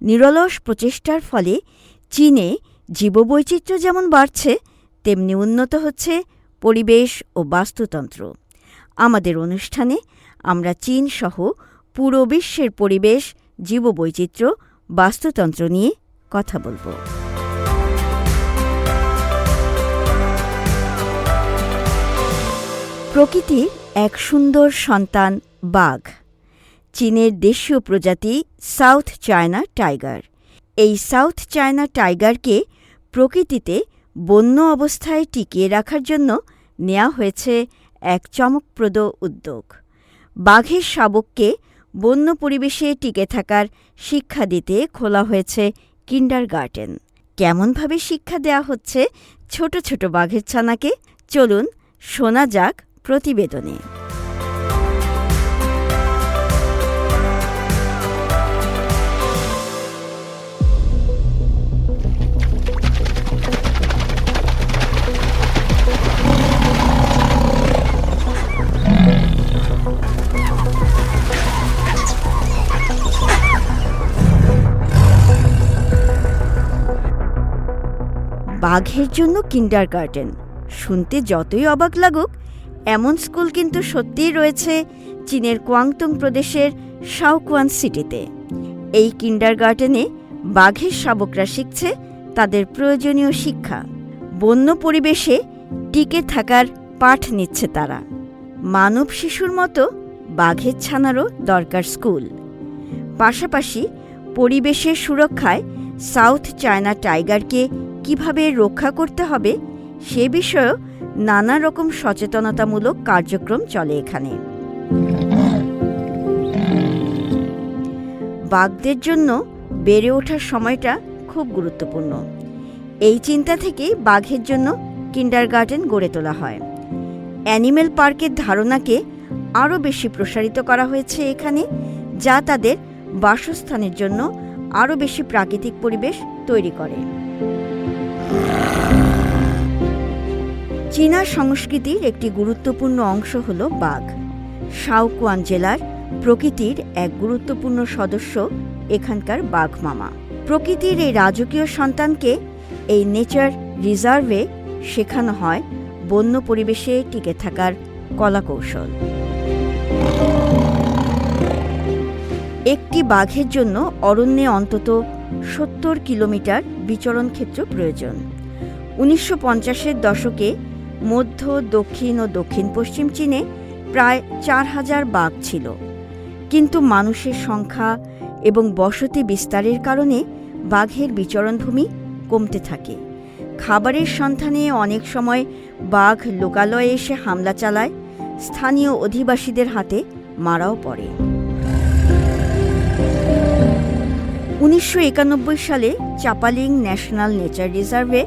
নিরলস প্রচেষ্টার ফলে চীনে জীববৈচিত্র্য যেমন বাড়ছে, তেমনি উন্নত হচ্ছে পরিবেশ ও বাস্তুতন্ত্র। আমাদের অনুষ্ঠানে আমরা চীন সহ পুরো বিশ্বের পরিবেশ, জীববৈচিত্র্য, বাস্তুতন্ত্র নিয়ে কথা বলব। প্রকৃতির এক সুন্দর সন্তান বাঘ। চীনের দেশীয় প্রজাতি সাউথ চায়না টাইগার। এই সাউথ চায়না টাইগারকে প্রকৃতিতে বন্য অবস্থায় টিকিয়ে রাখার জন্য নেওয়া হয়েছে এক চমকপ্রদ উদ্যোগ। বাঘের শাবককে বন্য পরিবেশে টিকে থাকার শিক্ষা দিতে খোলা হয়েছে কিন্ডার গার্ডেন কেমনভাবে শিক্ষা দেয়া হচ্ছে ছোট ছোট বাঘের ছানাকে? চলুন শোনা যাক প্রতিবেদনে। বাঘের জন্য কিন্ডার গার্ডেন শুনতে যতই অবাক লাগুক, এমন স্কুল কিন্তু সত্যিই রয়েছে চীনের কোয়াংতুং প্রদেশের শাওকুয়ান সিটিতে। এই কিন্ডার গার্ডেনে বাঘের শাবকরা শিখছে তাদের প্রয়োজনীয় শিক্ষা। বন্য পরিবেশে টিকে থাকার পাঠ নিচ্ছে তারা। মানব শিশুর মতো বাঘের ছানারও দরকার স্কুল। পাশাপাশি পরিবেশের সুরক্ষায় সাউথ চায়না টাইগারকে কীভাবে রক্ষা করতে হবে সে বিষয়েও নানা রকম সচেতনতামূলক কার্যক্রম চলে এখানে। বাঘদের জন্য বেড়ে ওঠার সময়টা খুব গুরুত্বপূর্ণ। এই চিন্তা থেকেই বাঘের জন্য কিন্ডার গার্ডেন গড়ে তোলা হয়। অ্যানিমেল পার্কের ধারণাকে আরও বেশি প্রসারিত করা হয়েছে এখানে, যা তাদের বাসস্থানের জন্য আরও বেশি প্রাকৃতিক পরিবেশ তৈরি করে। চীনা সংস্কৃতির একটি গুরুত্বপূর্ণ অংশ হল বাঘ। শাওকুয়ান জেলার প্রকৃতির এক গুরুত্বপূর্ণ সদস্য এখানকার বাঘ মামা। প্রকৃতির এই রাজকীয় সন্তানকে এই নেচার রিজার্ভে শেখানো হয় বন্য পরিবেশে টিকে থাকার কলাকৌশল। একটি বাঘের জন্য অরণ্যে অন্তত সত্তর কিলোমিটার বিচরণ ক্ষেত্র প্রয়োজন। উনিশশো পঞ্চাশের দশকে মধ্য, দক্ষিণ ও দক্ষিণ পশ্চিম চীনে প্রায় চার হাজার বাঘ ছিল। কিন্তু মানুষের সংখ্যা এবং বসতি বিস্তারের কারণে বাঘের বিচরণভূমি কমতে থাকে। খাবারের সন্ধানে অনেক সময় বাঘ লোকালয়ে এসে হামলা চালায়, স্থানীয় অধিবাসীদের হাতে মারাও পড়ে। উনিশশো একানব্বই সালে চাপালিং ন্যাশনাল নেচার রিজার্ভে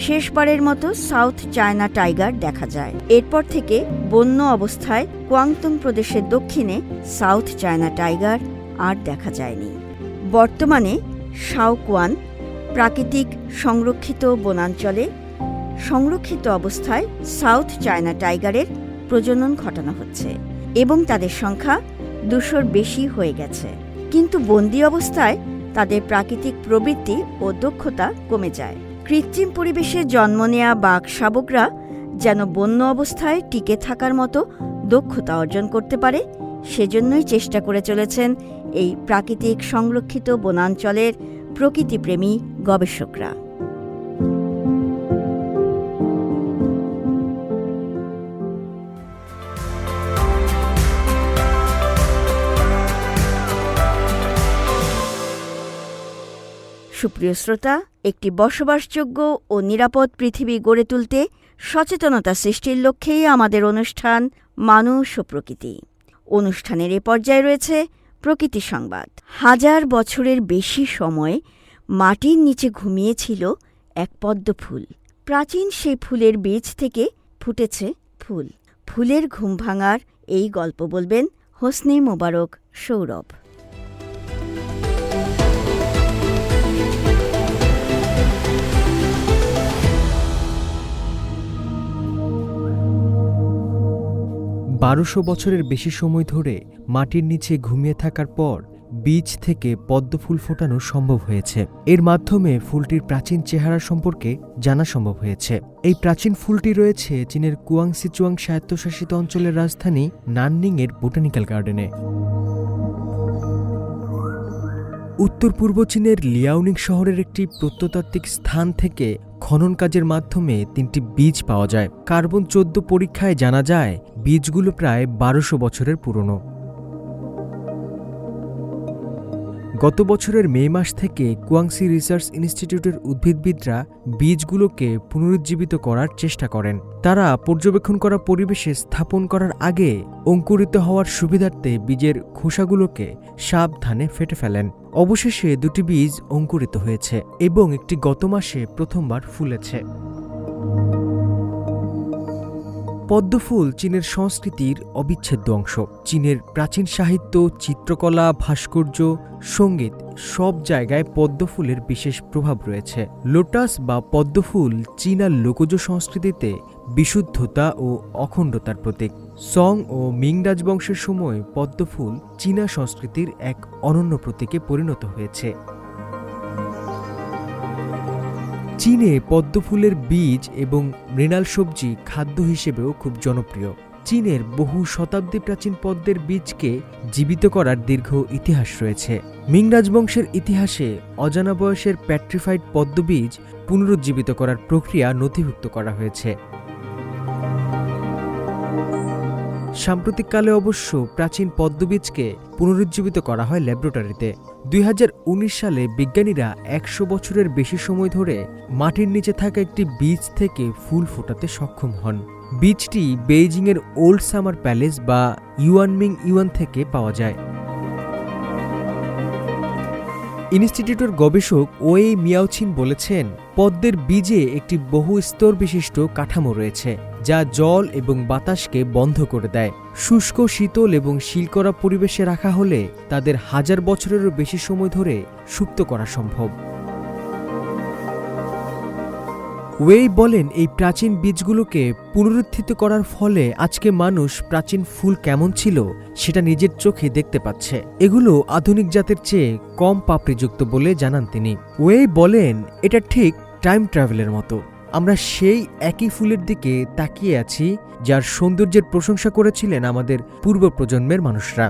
শেষবারের মতো সাউথ চায়না টাইগার দেখা যায়। এরপর থেকে বন্য অবস্থায় কোয়াংতুং প্রদেশের দক্ষিণে সাউথ চায়না টাইগার আর দেখা যায়নি। বর্তমানে শাওকুয়ান প্রাকৃতিক সংরক্ষিত বনাঞ্চলে সংরক্ষিত অবস্থায় সাউথ চায়না টাইগারের প্রজনন ঘটানো হচ্ছে এবং তাদের সংখ্যা দুশোর বেশি হয়ে গেছে। কিন্তু বন্দি অবস্থায় তাদের প্রাকৃতিক প্রবৃত্তি ও দক্ষতা কমে যায়। কৃত্রিম পরিবেশে জন্ম নেয়া বাঘ শাবকরা যেন বন্য অবস্থায় টিকে থাকার মতো দক্ষতা অর্জন করতে পারে, সেজন্যই চেষ্টা করে চলেছেন এই প্রাকৃতিক সংরক্ষিত বনাঞ্চলের প্রকৃতিপ্রেমী গবেষকরা। সুপ্রিয় শ্রোতা, একটি বসবাসযোগ্য ও নিরাপদ পৃথিবী গড়ে তুলতে সচেতনতা সৃষ্টির লক্ষ্যেই আমাদের অনুষ্ঠান মানুষ ও প্রকৃতি। অনুষ্ঠানের এ পর্যায়ে রয়েছে প্রকৃতি সংবাদ। হাজার বছরের বেশি সময় মাটির নিচে ঘুমিয়েছিল এক পদ্ম ফুল। প্রাচীন সেই ফুলের বীজ থেকে ফুটেছে ফুল। ফুলের ঘুম ভাঙার এই গল্প বলবেন হোসনে মোবারক সৌরভ। বারোশো বছরের বেশি সময় ধরে মাটির নিচে ঘুমিয়ে থাকার পর বীজ থেকে পদ্ম ফুল ফোটানো সম্ভব হয়েছে। এর মাধ্যমে ফুলটির প্রাচীন চেহারা সম্পর্কে জানা সম্ভব হয়েছে। এই প্রাচীন ফুলটি রয়েছে চীনের কুয়াংসিচুয়াং স্বায়ত্তশাসিত অঞ্চলের রাজধানী নাননিং এর বোটানিক্যাল গার্ডেনে। উত্তর পূর্ব চীনের লিয়াওনিং শহরের একটি প্রত্নতাত্ত্বিক স্থান থেকে খনন কাজের মাধ্যমে তিনটি বীজ পাওয়া যায়। কার্বন চোদ্দ পরীক্ষায় জানা যায়, বীজগুলো প্রায় বারোশো বছরের পুরনো। গত বছরের মে মাস থেকে কুয়াংসি রিসার্চ ইনস্টিটিউটের উদ্ভিদবিদরা বীজগুলোকে পুনরুজ্জীবিত করার চেষ্টা করেন। তারা পর্যবেক্ষণ করা পরিবেশে স্থাপন করার আগে অঙ্কুরিত হওয়ার সুবিধার্থে বীজের খোসাগুলোকে সাবধানে ফেটে ফেলেন। অবশেষে দুটি বীজ অঙ্কুরিত হয়েছে এবং একটি গত মাসে প্রথমবার ফুলেছে। পদ্মফুল চীনের সংস্কৃতির অবিচ্ছেদ্য অংশ। চীনের প্রাচীন সাহিত্য, চিত্রকলা, ভাস্কর্য, সংগীত সব জায়গায় পদ্মফুলের বিশেষ প্রভাব রয়েছে। লোটাস বা পদ্মফুল চীনা লোকজ সংস্কৃতিতে বিশুদ্ধতা ও অখণ্ডতার প্রতীক। সং ও মিং রাজবংশের সময় পদ্মফুল চীনা সংস্কৃতির এক অনন্য প্রতীকে পরিণত হয়েছে। চীনে পদ্মফুলের বীজ এবং মৃণাল সবজি খাদ্য হিসেবেও খুব জনপ্রিয়। চীনের বহু শতাব্দী প্রাচীন পদ্মের বীজকে জীবিত করার দীর্ঘ ইতিহাস রয়েছে। মিং রাজবংশের ইতিহাসে অজানা বয়সের প্যাট্রিফাইড পদ্মবীজ পুনরুজ্জীবিত করার প্রক্রিয়া নথিভুক্ত করা হয়েছে। সাম্প্রতিককালে অবশ্য প্রাচীন পদ্মবীজকে পুনরুজ্জীবিত করা হয় ল্যাবরেটরিতে। দুই হাজার উনিশ সালে বিজ্ঞানীরা একশো বছরের বেশি সময় ধরে মাটির নিচে থাকা একটি বীজ থেকে ফুল ফোটাতে সক্ষম হন। বীজটি বেইজিংয়ের ওল্ড সামার প্যালেস বা ইউয়ানমিং ইউয়ান থেকে পাওয়া যায়। ইনস্টিটিউটের গবেষক ওয়ে মিয়াওছিন বলেছেন, পদ্মের বীজে একটি বহু স্তর বিশিষ্ট কাঠামো রয়েছে। যা জল এবং বাতাসকে বন্ধ করে দেয়। শুষ্ক, শীতল এবং শিলকরা পরিবেশে রাখা হলে তাদের হাজার বছরেরও বেশি সময় ধরে সুপ্ত করা সম্ভব। ওয়েই বলেন, এই প্রাচীন বীজগুলোকে পুনরুত্থিত করার ফলে আজকে মানুষ প্রাচীন ফুল কেমন ছিল সেটা নিজের চোখে দেখতে পাচ্ছে। এগুলো আধুনিক জাতের চেয়ে কম পাপড়িযুক্ত বলে জানান তিনি। ওয়েই বলেন, এটা ঠিক টাইম ট্রাভেলের মতো। আমরা সেই একই ফুলের দিকে তাকিয়ে আছি, যার সৌন্দর্যের প্রশংসা করেছিলেন আমাদের পূর্ব প্রজন্মের মানুষরা।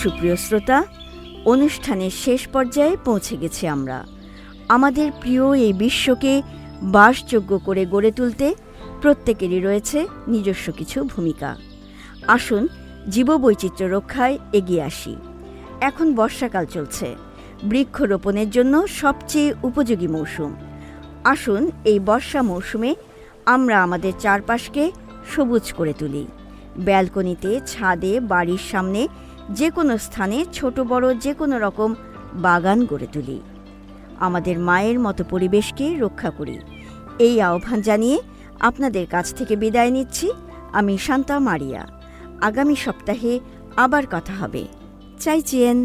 সুপ্রিয় শ্রোতা, অনুষ্ঠানের শেষ পর্যায়ে পৌঁছে গেছি আমরা। আমাদের প্রিয় এই বিশ্বকে বাসযোগ্য করে গড়ে তুলতে প্রত্যেকেরই রয়েছে নিজস্ব কিছু ভূমিকা। আসুন জীববৈচিত্র্য রক্ষায় এগিয়ে আসি। এখন বর্ষাকাল চলছে। বৃক্ষরোপণের জন্য সবচেয়ে উপযোগী মৌসুম। আসুন এই বর্ষা মৌসুমে আমরা আমাদের চারপাশকে সবুজ করে তুলি। ব্যালকনিতে, ছাদে, বাড়ির সামনে যে কোনো স্থানে ছোট বড় যে কোনো রকম বাগান গড়ে তুলি। আমাদের মায়ের মতো পরিবেশকে রক্ষা করি। এই আহ্বান জানিয়ে আপনাদের কাছ থেকে বিদায় নিচ্ছি। আমি শান্তা মারিয়া। আগামী সপ্তাহে আবার কথা হবে। চাইচিয়েন